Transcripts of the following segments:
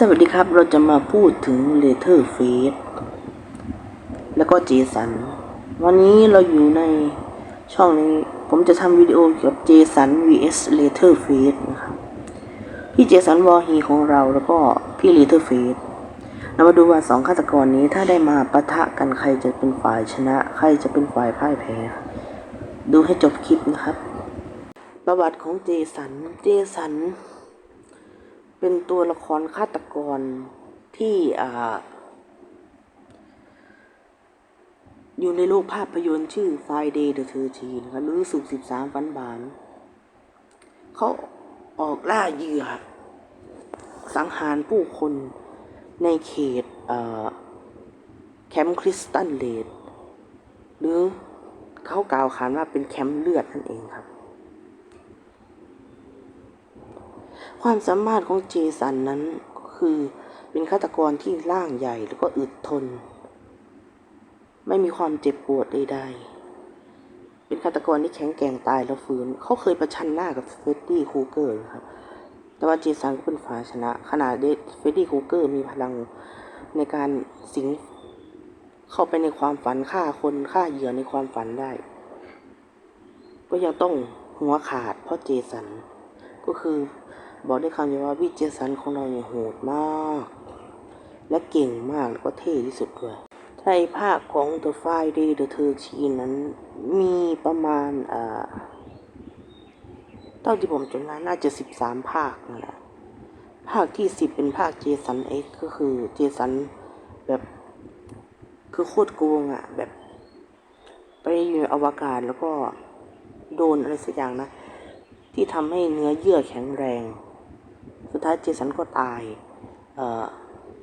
สวัสดีครับเราจะมาพูดถึง Letter f a c e แล้วก็เจสัน วันนี้เราอยู่ในช่องนี้ ผมจะทำวิดีโอเกี่ยวกับเจสัน vs Letter f a c e นะครับ พี่เจสันวอฮีของเราแล้วก็พี่ Letter f a c e เรามาดูว่าสองฆาตกรนี้ถ้าได้มาปะทะกันใครจะเป็นฝ่ายชนะ ใครจะเป็นฝ่ายพ่ายแพ้ ดูให้จบคลิปนะครับ ประวัติของเจสัน เจสัน เป็นตัวละครฆาตกรที่อ่าอยู่ในโลกภาพยนตร์ชื่อ Friday the 13นะครับหรือสุก13 ฟันบาน เขาออกล่าเหยื่อ สังหารผู้คนในเขตแคมป์คริสตันเลดหรือเขากล่าวขานว่าเป็นแคมป์เลือดนั่นเองครับ ความสามารถของเจสันนั้นก็คือเป็นฆาตกรที่ร่างใหญ่แล้วก็อึดทน ไม่มีความเจ็บปวดใดๆ เป็นฆาตกรที่แข็งแกร่งตายแล้วฟื้น เขาเคยประชันหน้ากับเฟรดดี้คูเกอร์ครับ แต่ว่าเจสันก็เป็นฝ่ายชนะขนาดเดเฟรดดี้คูเกอร์มีพลังในการสิงเข้าไปในความฝันฆ่าคนฆ่าเหยื่อในความฝันได้ ก็ยังต้องหัวขาดเพราะเจสันก็คือ บอกได้คำเดียวว่าวิเจสันของเราเนี่ยโหดมาก และเก่งมากแล้วก็เท่ที่สุดด้วยในภาคของ The Friday the 13นั้นมีประมาณอ่าเท่าที่ผมจำได้น่าจะ 13 ภาคนั่นแหละภาคที่ 10 เป็นภาคเจสันเอ็กก็คือเจสันแบบคือโคตรโกงอะ่ะ แบบ ไปอยู่อวกาศแล้วก็โดนอะไรสักอย่างนะ ที่ทำให้เนื้อเยื่อแข็งแรง สุดท้ายเจสันก็ตาย เอ่อ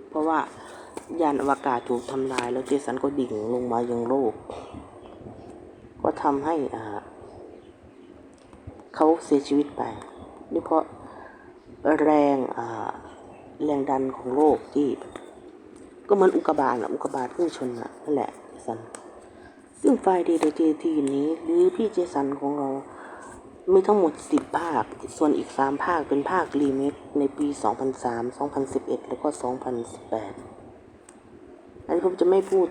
เพราะว่ายานอวกาศถูกทำลาย แล้วเจสันก็ดิ่งลงมายังโลก ก็ทำให้อ่าเขาเสียชีวิตไปนี่เพราะแรงอ่าแรงดันของโลกที่ ก็เหมือนอุกกาบาตอะอุกกาบาตพุ่งชนอะนั่นแหละเจสัน ซึ่งไฟเดย์เจทีนี้ หรือพี่เจสันของเรา มีทั้งหมด 10 ภาค ส่วนอีก 3 ภาคเป็นภาครีเมคในปี 2003 2011 แล้วก็ 2018 อันนี้ผมจะไม่พูด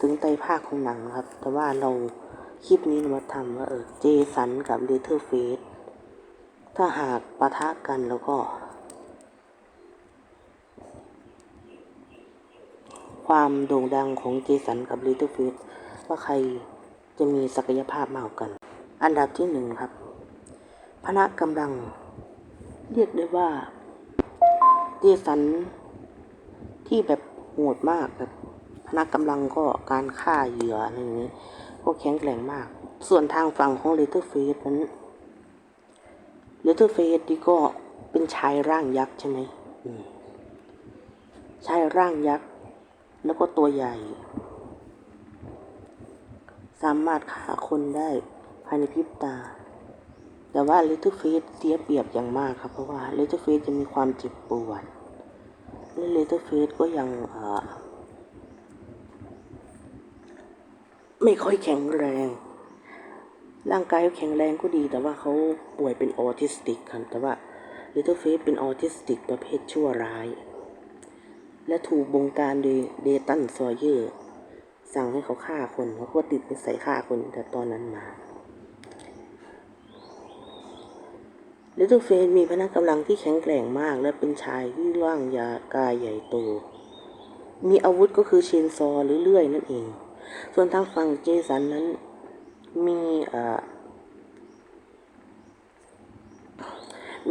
ถึงไตภาคของหนังนะครับ แต่ว่าเราคลิปนี้มาทำว่าเออเจสันกับเลเทอร์เฟสถ้าหากปะทะกันแล้วก็ ความโด่งดังของเจสันกับเลเทอร์เฟสว่าใครจะมีศักยภาพมากกว่ากัน อันดับที่หนึ่งครับ พละกำลัง เรียกได้ว่าเจสันที่แบบโหดมากแบบพละกำลังก็การฆ่าเหยื่ออะไรอย่างนี้ก็แข็งแกร่งมาก ส่วนทางฝั่งของเลเทอร์เฟสนั้นเลเทอร์เฟสนี่ก็เป็นชายร่างยักษ์ใช่ไหมอืมชายร่างยักษ์ แล้วก็ตัวใหญ่ สามารถฆ่าคนได้ภายในพริบตา แต่ว่า Little Face เสียเปรียบอย่างมากครับ เพราะว่า Little Face จะมีความเจ็บปวดและ Little Face ก็ยังไม่ค่อยแข็งแรง ร่างกายเขาแข็งแรงก็ดี แต่ว่าเขาป่วยเป็นออทิสติกครับแต่ว่า Little Face เป็นออทิสติกประเภทชั่วร้าย และถูกบงการโดยเดตันซอยเยอร์ สั่งให้เขาฆ่าคนเขาก็ติดนิสัยฆ่าคนแต่ตอนนั้นมา ลิตเติ้ลเฟสมีพละกำลังที่แข็งแกร่งมาก และเป็นชายที่ร่างยากายใหญ่โต มีอาวุธก็คือเชนซอว์หรือเลื่อยนั่นเอง ส่วนทางฝั่งเจสันนั้นมีเอ่อ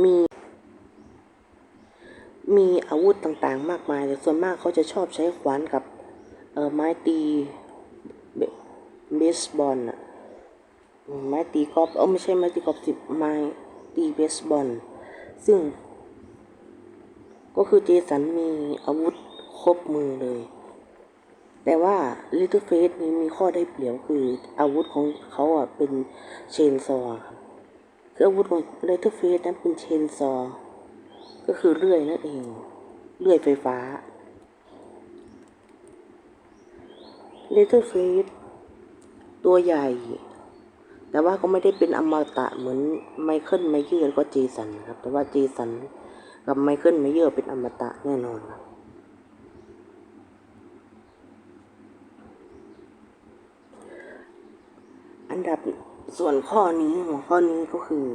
มีมีอาวุธต่างๆ มากมายแต่ส่วนมากเขาจะชอบใช้ขวานกับไม้ตีเบสบอลอะไม้ตีกอล์ฟเออไม่ใช่ไม้ตีกอล์ฟสิไม้ ตีเบสบอล ซึ่ง ก็คือเจสันมีอาวุธครบมือเลย แต่ว่า Little Face นี้มีข้อได้เปรียบคืออาวุธของเขาอะเป็นเชนซอครับคืออาวุธของ Little Face นั้นเป็นเชนซอ ก็คือเลื่อยนั่นเอง เลื่อยไฟฟ้า Little Face ตัวใหญ่ แต่ว่าก็ไม่ได้เป็นอมตะเหมือนไมเคิลไมเคิลก็เจสันครับ แต่ว่าเจสันกับไมเคิลเมเยอร์เป็นอมตะแน่นอนครับอันดับส่วนข้อนี้หัวข้อนี้ก็คือ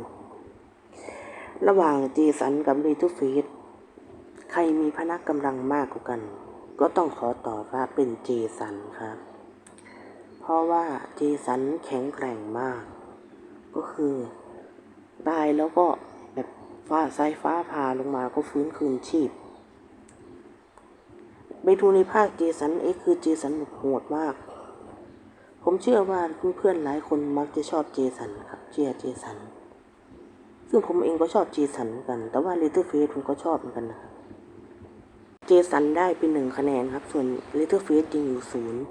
ระหว่างเจสันกับเลทูเฟสใครมีพละกำลังมากกว่ากัน ก็ต้องขอตอบว่าเป็นเจสันครับ เพราะว่าเจสันแข็งแกร่งมาก ก็คือ ตายแล้วก็แบบฟ้าสายฟ้าผ่าลงมาก็ฟื้นคืนชีพไปดูในภาคเจสันเอ็กคือเจสันโหดมาก ผมเชื่อว่าเพื่อนๆหลายคนมักจะชอบเจสันครับเชียร์เจสัน ซึ่งผมเองก็ชอบเจสันเหมือนกัน แต่ว่าเลเทอร์เฟสผมก็ชอบเหมือนกันนะเจสันได้เป็นหนึ่งคะแนนครับ ส่วนเลเทอร์เฟสยังอยู่ศูนย์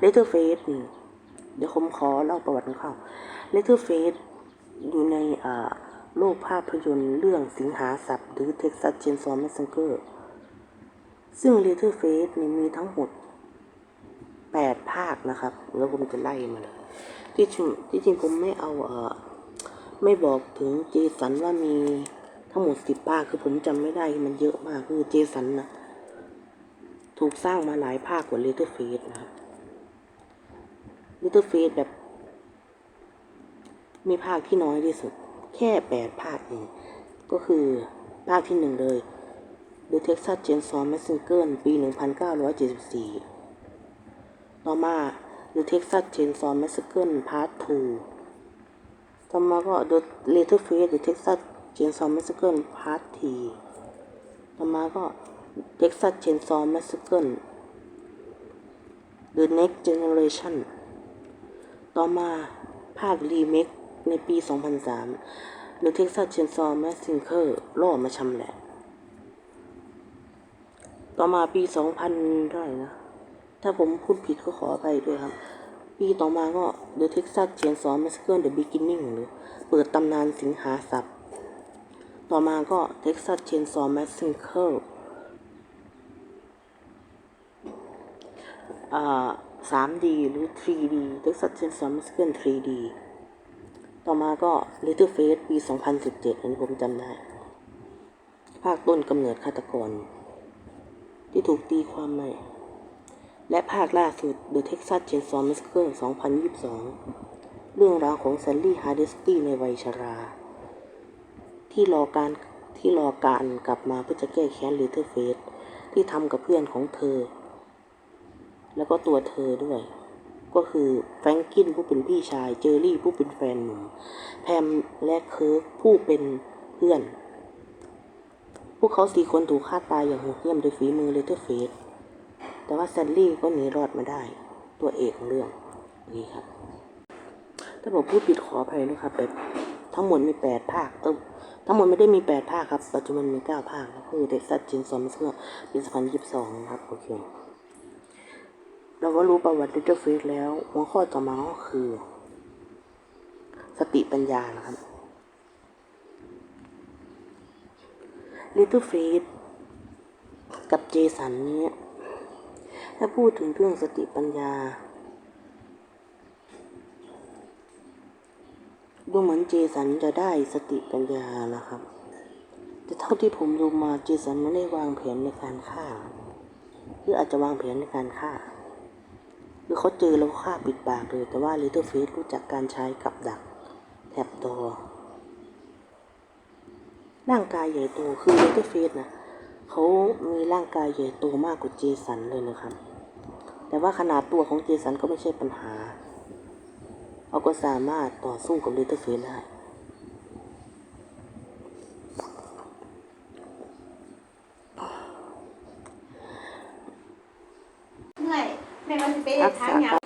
เลเทอร์เฟสเดี๋ยวผมขอเล่าประวัติคร่าเลเทอร์เฟสอยู่ในอ่าโลกภาพยนตร์เรื่องสิงหาสับหรือ Texas Chainsaw Massacre ซึ่ง Letterface นี่มีทั้งหมดแปดภาคนะครับ แล้วผมจะไล่มาเลยที่จริงที่จริงผมไม่เอาเออไม่บอกถึงเจสันว่ามีทั้งหมดสิบภาคคือผมจำไม่ได้มันเยอะมากคือเจสันนะถูกสร้างมาหลายภาคกว่าเลเทอร์เฟสนะครับ เลเทอร์เฟสแบบ มีภาคที่น้อยที่สุด แค่แปดภาคเองก็คือภาคที่หนึ่งเลย The Texas Chainsaw Massacre ปี 1974 ต่อมา The Texas Chainsaw Massacre Part 2 ต่อมาก็ The Letterface The Texas Chainsaw Massacre Part 3 ต่อมาก็ Texas Chainsaw Massacre The Next Generation ต่อมาภาครีเมคในปี 2003 The Texas Chainsaw Massacre ล่อมาชำแหละ ต่อมาปี 2000เท่าไหร่นะ ถ้าผมพูดผิดก็ขออภัยด้วยครับ ปีต่อมาก็ The Texas Chainsaw Massacre The Beginning หรือเปิดตำนานสิงหาสับต่อมาก็ Texas Chainsaw Massacre อ่า 3D หรือ 3D Texas Chainsaw Massacre 3D ต่อมาก็ Letterface ปี 2017 อันนี้ผมจำได้ ภาคต้นกำเนิดฆาตกร ที่ถูกตีความใหม่ และภาคล่าสุด The Texas Chainsaw Massacre 2022 เรื่องราวของแซลลี่ฮาร์เดสตี้ในวัยชรา ที่รอการที่รอการกลับมาเพื่อจะแก้แค้นเลเทอร์เฟสที่ทำกับเพื่อนของเธอ แล้วก็ตัวเธอด้วย ก็คือแฟรงกินผู้เป็นพี่ชาย เจอรี่ผู้เป็นแฟนหนุ่ม แพมและเคิร์กผู้เป็นเพื่อน พวกเขาสี่คนถูกฆ่าตายอย่างโหดเหี้ยมโดยฝีมือเลเทอร์เฟส แต่ว่าแซนลี่ก็หนีรอดมาได้ ตัวเอกของเรื่องนี่ครับ ถ้าผมพูดผิดขออภัยนะครับแบบทั้งหมดมีแปดภาคเออทั้งหมดไม่ได้มีแปดภาคครับ ปัจจุบันมีเก้าภาคก็คือเท็กซัสจินซอมเมื่อปีสองพันยี่สิบสองครับ โอเค เราก็รู้ประวัติลิตเติ้ลเฟสแล้ว หัวข้อต่อมาก็คือ สติปัญญานะครับ Little Faith กับเจสันเนี้ยถ้าพูดถึงเรื่องสติปัญญา ดูเหมือนเจสันจะได้สติปัญญานะครับ แต่เท่าที่ผมดูมาเจสันไม่ได้วางแผนในการฆ่า หรืออาจจะวางแผนในการฆ่า คือเขาเจอแล้วฆ่าปิดปากเลย แต่ว่าลิตเติ้ลเฟสรู้จักการใช้กับดักแถบดอร่างกายใหญ่โตคือลิตเติ้ลเฟสนะเขามีร่างกายใหญ่โตมากกว่าเจสันเลยนะครับ แต่ว่าขนาดตัวของเจสันก็ไม่ใช่ปัญหา เขาก็สามารถต่อสู้กับลิตเติ้ลเฟสได้ เมื่อยแม่ว่าสิไป ทักทาษะงหยัง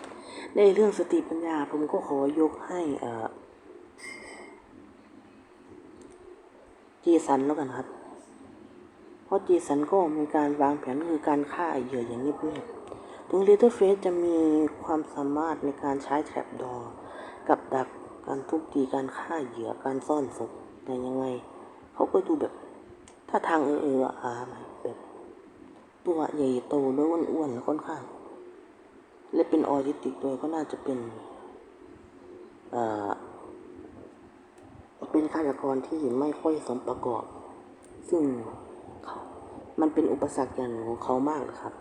ในเรื่องสติปัญญาผมก็ขอยกให้เอ่อเจสันแล้วกันครับ เพราะเจสันก็มีการวางแผนคือการฆ่าเหยื่ออย่างเงียบๆถึง Little Face จะมีความสามารถในการใช้แทร็บดอร์กับดักการทุบตีการฆ่าเหยื่อการซ่อนศพแต่ยังไง เขาก็ดูแบบถ้าทางเออเอออาไหมแบบตัวใหญ่โตแล้วอ้วนๆแล้วค่อนข้าง และเป็นออทิสติกด้วยก็น่าจะเป็นเอ่อเป็นฆาตกรที่ไม่ค่อยสมประกอบ ซึ่งมันเป็นอุปสรรคอย่างหญ่ของเขามากเลยครับ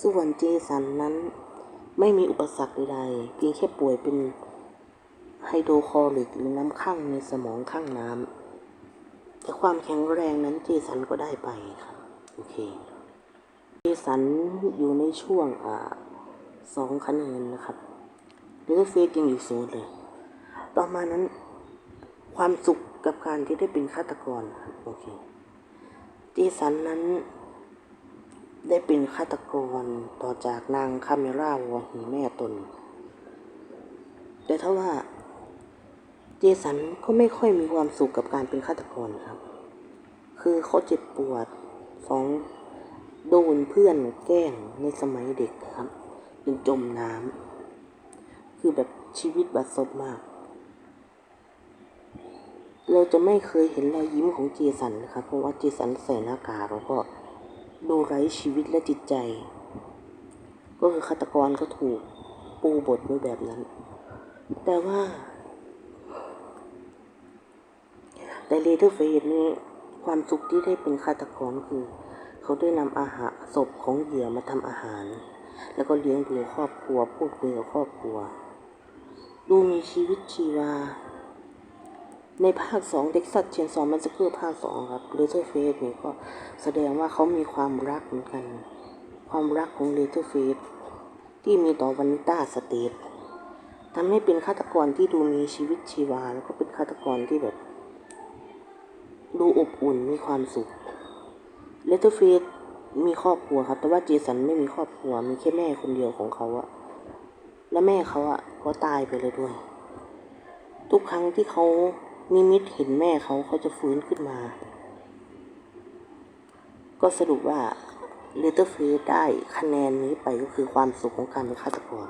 ส่วนเจสันนั้นไม่มีอุปสรรคใดๆเพียงแค่ป่วยเป็นไฮโดรคลอริกหรือน้ำข้างในสมองข้างน้ำแต่ความแข็งแรงนั้นเจสันก็ได้ไปครับ โอเค เจสันอยู่ในช่วงอ่าสองคะแนนนะครับเลเวอร์เฟสยังอยู่ศูนย์เลย ต่อมานั้น ความสุขกับการที่ได้เป็นฆาตกรโอเคเจสันนั้น ได้เป็นฆาตกรต่อจากนางคาเมร่าวอหีแม่ตน แต่ถ้าว่า เจสันก็ไม่ค่อยมีความสุขกับการเป็นฆาตกรครับ คือเขาเจ็บปวดสอง โดนเพื่อนแกล้งในสมัยเด็กครับจนจมน้ำคือแบบชีวิตบัดซบมาก เราจะไม่เคยเห็นรอยยิ้มของเจสันนะครับ เพราะว่าเจสันใส่หน้ากากแล้วก็ดูไร้ชีวิตและจิตใจ ก็คือฆาตกรก็ถูกปูบทไว้แบบนั้น แต่ว่าแต่เลเทอร์เฟสนี่ความสุขที่ได้เป็นฆาตกรคือ เขาได้นำอาหารศพของเหยื่อมาทำอาหาร แล้วก็เลี้ยงดูครอบครัวพูดคุยกับครอบครัว ดูมีชีวิตชีวา ในภาคสองเด็กสัตเชียนสองมันจะคือภาคสองครับเลเทอร์เฟสนี่ก็แสดงว่าเขามีความรักเหมือนกัน ความรักของเลเทอร์เฟสที่มีต่อวานิต้าสเตททำให้เป็นฆาตกรที่ดูมีชีวิตชีวา แล้วก็เป็นฆาตกรที่แบบ ดูอบอุ่นมีความสุข เลเทอร์เฟสมีครอบครัวครับ แต่ว่าเจสันไม่มีครอบครัว มีแค่แม่คนเดียวของเขาอะและแม่เขาอะก็ตายไปเลยด้วย ทุกครั้งที่เขานิมิตเห็นแม่เขาเขาจะฟื้นขึ้นมา ก็สรุปว่าเลเตอร์เฟสได้คะแนนนี้ไปก็คือความสุขของการเป็นฆาตกร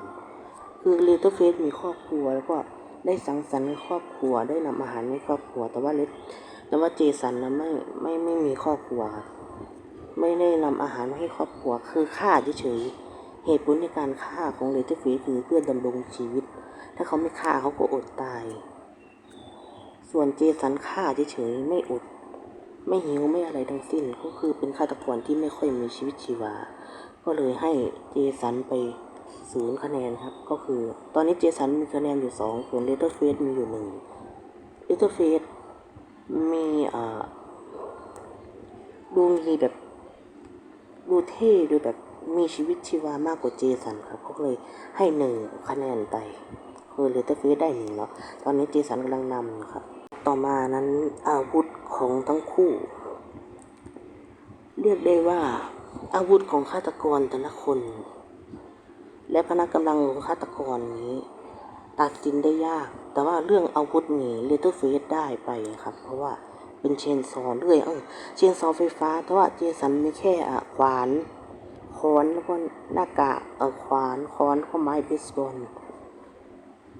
คือเลเตอร์เฟสมีครอบครัวแล้วก็ได้สังสรรค์ในครอบครัวได้นำอาหารให้ครอบครัว แต่ว่าเลแต่ว่าเจสันนะไม่ไม่ไม่มีครอบครัวครับ ไม่ได้นำอาหารมาให้ครอบครัวคือฆ่าเฉยๆเหตุผลในการฆ่าของเลเตอร์เฟสคือเพื่อดำรงชีวิต ถ้าเขาไม่ฆ่าเขาก็อดตาย ส่วนเจสันฆ่าเฉยๆไม่อด ไม่หิวไม่อะไรทั้งสิ้นก็คือเป็นฆาตกรที่ไม่ค่อยมีชีวิตชีวา ก็เลยให้เจสันไปศูนย์คะแนนครับ ก็คือตอนนี้เจสันมีคะแนนอยู่สองส่วนเลเตอร์เฟสมีอยู่หนึ่งเลเตอร์เฟสมีอ่าดูมีแบบ เท่ดูแบบมีชีวิตชีวามากกว่าเจสันครับเขาเลยให้หนึ่งคะแนนไป คือเลเตอร์เฟสได้หนึ่งเนาะตอนนี้เจสันกำลังนำอยู่ครับ ต่อมานั้นอาวุธของทั้งคู่ เรียกได้ว่า อาวุธของฆาตกรแต่ละคน และพนักกำลังของฆาตกรนี้ตัดสินได้ยาก แต่ว่าเรื่องอาวุธนี่เลเตอร์เฟสได้ไปครับ เพราะว่า เป็นเชนซอเรื่อยเออเชนซอไฟฟ้าแต่ว่าเจสันมีแค่อะขวานค้อนแล้วก็หน้ากากเออขวานค้อนก็ไม้เบสบอล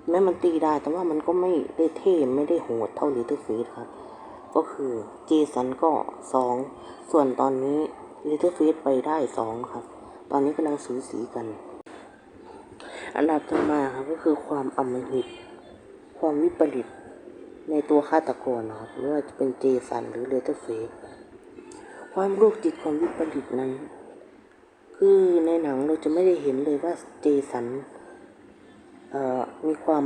แม้มันตีได้แต่ว่ามันก็ไม่ได้เท่ไม่ได้โหดเท่าลิตเติ้ลฟีดครับ ก็คือเจสันก็สองส่วนตอนนี้ลิตเติ้ลฟีดไปได้สองครับ ตอนนี้กำลังสูสีกัน อันดับต่อมาครับก็คือความอมหิต ความวิปริต ในตัวฆาตกรนะครับไม่ว่าจะเป็นเจสันหรือเลเตอร์เฟสความโรคจิตความวิปริตนั้น คือในหนังเราจะไม่ได้เห็นเลยว่าเจสันมีความ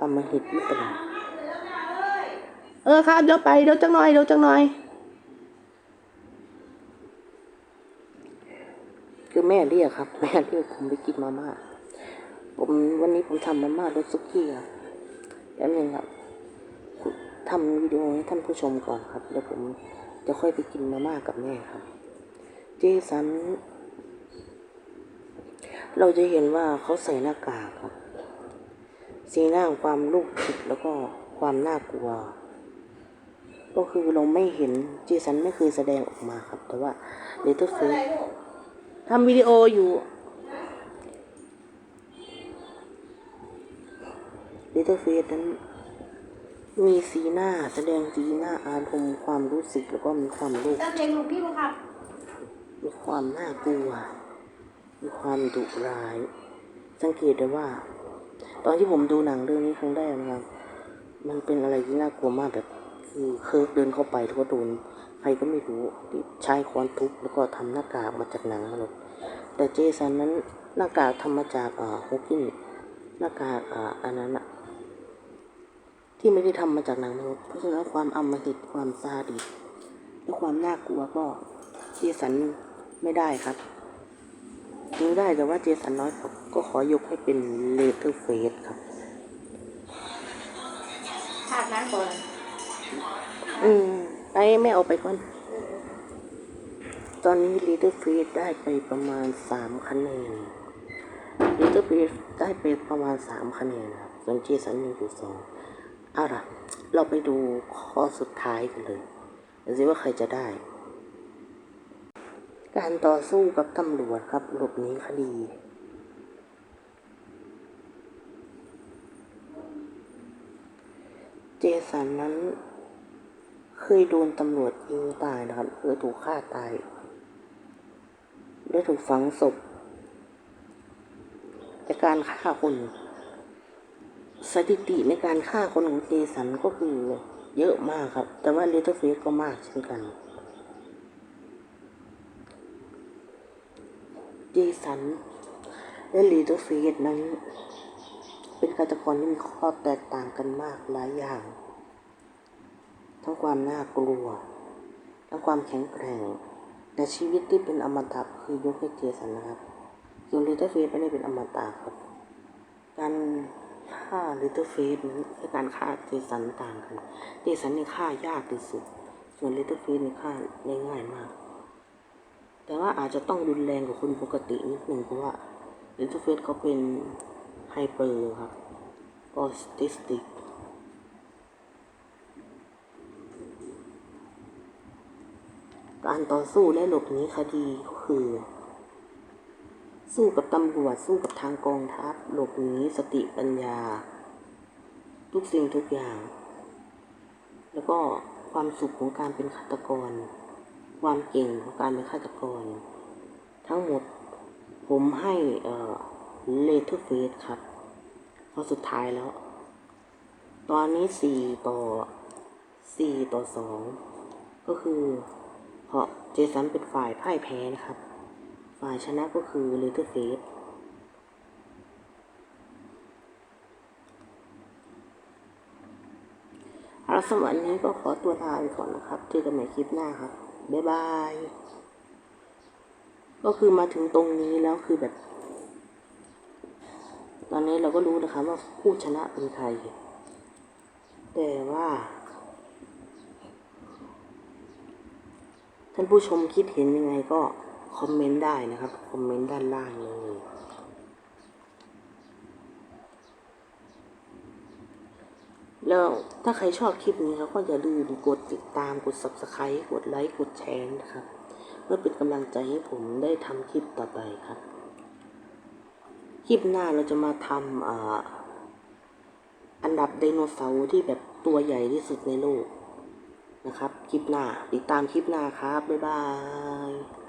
อำมหิตวิปริตเออครับเดี๋ยวไปเดี๋ยวจังหน่อยเดี๋ยวจังหน่อย คือแม่เรียกครับ แม่เรียกผมไปกินมาม่าผมวันนี้ผมทำมาม่ารสซุกี้ครับแล้วนึงครับ ทำวิดีโอให้ท่านผู้ชมก่อนครับแล้วผมจะค่อยไปกินมาม่ากับแม่ครับ เจสัน เราจะเห็นว่าเขาใส่หน้ากากครับ สีหน้าความลูกจิตแล้วก็ความน่ากลัว ก็คือเราไม่เห็นเจสันไม่เคยแสดงออกมาครับ แต่ว่าเลตเตอร์เฟสทำวิดีโออยู่เลตเตอร์เฟสนั้น มีสีหน้าแสดงสีหน้าอารมณ์ความรู้สึกแล้วก็มีความลูกตั้งเพลงหลวงพี่มั้งครับมีความน่ากลัว มีความดุร้าย สังเกตได้ว่า ตอนที่ผมดูหนังเรื่องนี้ครั้งแรกนะครับผมันเป็นอะไรที่น่ากลัวมากแบบคือเคิร์กเดินเข้าไปแล้วก็โดนใครก็ไม่รู้ที่ใช้ค้อนทุบแล้วก็ทำหน้ากากมาจากหนังมนุษย์แต่เจสันนั้นหน้ากากทำมาจากอ่าฮอกกินหน้ากากอ่าอันนั้นอะ ที่ไม่ได้ทำมาจากหนังมนุษย์เพราะฉะนั้นความอำมหิตความซาดิสและความน่ากลัวก็เจสันไม่ได้ครับยื้อได้แต่ว่าเจสันน้อยก็ขอยกให้เป็นเลเทอร์เฟสครับภาคนั้นก่อนอืมไปไม่เอาไปก่อน ตอนนี้ Little f e e d ได้ไปประมาณสามคะแนน Little f e e d ได้ไปประมาณสามคะแนนครับส่วนเจสันหนึ่งจุดสอง เอาล่ะ เราไปดูข้อสุดท้ายกันเลยดูสิว่าใครจะได้ การต่อสู้กับตำรวจครับ หลบหนีคดีเจสันนั้นเคยโดนตำรวจยิงตายนะครับหรือถูกฆ่าตายหรือถูกฝังศพจากการฆ่าคน สถิติในการฆ่าคนของเจสันก็คือเยอะมากครับ แต่ว่าเลเทอร์เฟสก็มากเช่นกัน เจสันและเลเทอร์เฟสนั้น เป็นฆาตกรที่มีข้อแตกต่างกันมากหลายอย่าง ทั้งความน่ากลัว ทั้งความแข็งแกร่ง แต่ชีวิตที่เป็นอมตะคือยกให้เจสันนะครับส่วนลิตเติ้ลเฟสไม่ได้เป็นอมตะครับ การ ฆ่าลิตเติ้ลเฟสนั้นและการฆ่าเจสันต่างกัน เจสันนี่ฆ่ายากที่สุด ส่วนลิตเติ้ลเฟสนี่ฆ่าได้ง่ายมาก แต่ว่าอาจจะต้องรุนแรงกว่าคนปกตินิดหนึ่งเพราะว่าลิตเติ้ลเฟสเขาเป็นไฮเปอร์ครับออสติสติกการต่อสู้และหลบหนีคดีก็คือ สู้กับตำรวจ สู้กับทางกองทัพ หลบหนีสติปัญญา ทุกสิ่งทุกอย่าง แล้วก็ความสุขของการเป็นฆาตกร ความเก่งของการเป็นฆาตกร ทั้งหมดผมให้เลเทอร์เฟสครับพราะสุดท้ายแล้ว ตอนนี้สี่ต่อสี่ต่อสองก็คือเพราะเจสันเป็นฝ่ายพ่ายแพ้นะครับ ฝ่ายชนะก็คือเลเทอร์เฟสเอาละสำหรับวันนี้ก็ขอตัวลาไปก่อนนะครับ เจอกันใหม่คลิปหน้าครับ บ๊ายบาย ก็คือมาถึงตรงนี้แล้วคือแบบ ตอนนี้เราก็รู้นะครับว่าผู้ชนะเป็นใคร แต่ว่าท่านผู้ชมคิดเห็นยังไงก็ คอมเมนต์ได้นะครับ คอมเมนต์ด้านล่างเลยแล้วถ้าใครชอบคลิปนี้ครับก็อย่าลืมกดติดตามกด subscribe กดไลค์กดแชร์นะครับเพื่อเป็นกำลังใจให้ผมได้ทำคลิปต่อไปครับ คลิปหน้าเราจะมาทำอ่าอันดับไดโนเสาร์ที่แบบตัวใหญ่ที่สุดในโลกนะครับ คลิปหน้า ติดตามคลิปหน้าครับ บ๊ายบาย